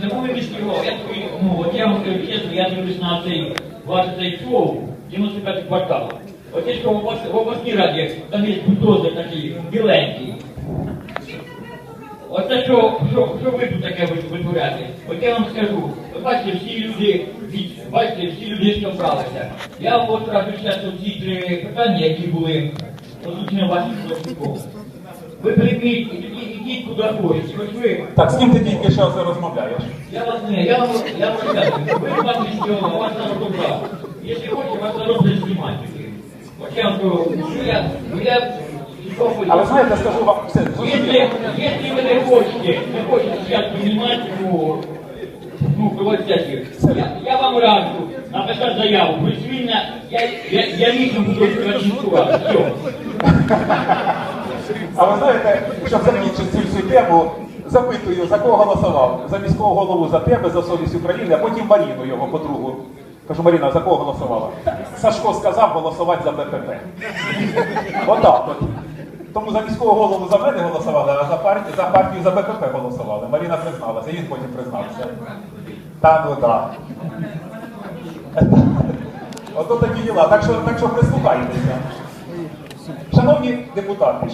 Забули міський голова, я тобі, ну, от я вам скажу чесно, я дивлюсь на цей, ваш цей шоу, 95 квартал. От є ж в облас- в обласній раді, там є бульдозер такий, біленький. Оце що, що, що ви тут таке ви- витворяєте? От я вам скажу, от бачите, всі люди, бачите, всі люди зібралися. Я от зараз ці три питання, які були озвучені вашим працівником. Ви прийміть, ідіть, куди хочете. Хоч ви Так, з ким ти тільки що це розмовляєш? я вас не, я вам, я вам скажу, вы вас не сделал, вас народ убрал. Если хочете, вас народ будет снимать. Вот я вам ну я, ну я, что А ви хочете. знаєте, скажу вам все, Если, зрозуміло. если вы не хотите, не хотите сейчас принимать, ну, ну, сессию, я, я вам раджу написать заяву, присвільно, я, я, я лично буду организовать, все. А ви знаєте, щоб закінчити цю тему, запитую, за кого голосував? За міського голову за тебе, за совість України, а потім Маріну, його подругу. Кажу, Маріна, за кого голосувала? Сашко сказав голосувати за БПП. Отак от. Тому за міського голову за мене голосували, а за партію за, партію за БПП голосували. Маріна призналася, він потім признався. Та ну так. Ото такі діла. Так що, так що прислухайтеся. Шановні депутати,